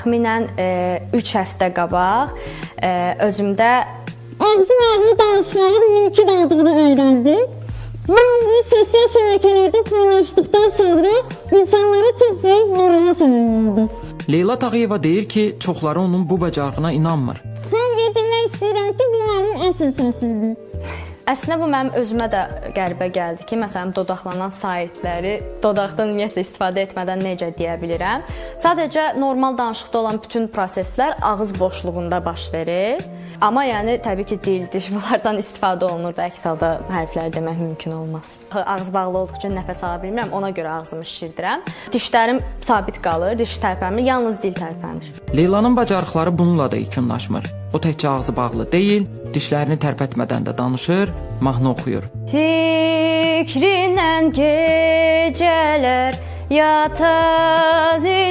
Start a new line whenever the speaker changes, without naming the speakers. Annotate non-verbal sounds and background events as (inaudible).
təxminən 3 həftə qabaq e, özümdə
ağzı danışmanın mümkün olduğunu öğrendim. Ben bunu sosyal şebekelerde paylaştıktan sonra insanlara büyük morala sebep oldu.
Leyla Tağıyeva deyir ki, çoxları onun bu bacarığına inanmır.
Son getirmek istedim ki bu benim asıl sesimdir.
Əslində bu mənim özümə də qəribə gəldi ki, məsələn, dodaqlanan saitləri dodaqdan ümumiyyətlə istifadə etmədən necə deyə bilirəm. Sadəcə normal danışıqda olan bütün proseslər ağız boşluğunda baş verir. Amma yəni təbii ki, dil, diş (laughs) bunlardan istifadə olunur da əks halda hərfləri demək mümkün olmaz. Ağız bağlı olduqca nəfəs ala bilmirəm, ona görə ağzımı şişirdirəm. Dişlərim sabit qalır, diş tərpənmir, yalnız dil tərpənir.
Leylanın bacarıqları bununla da yekunlaşmır. O təkcə ağzı bağlı deyil, dişlərini tərpətmədən də danışır, mahnı oxuyur.
Fikrindən gecələr yata bilirəm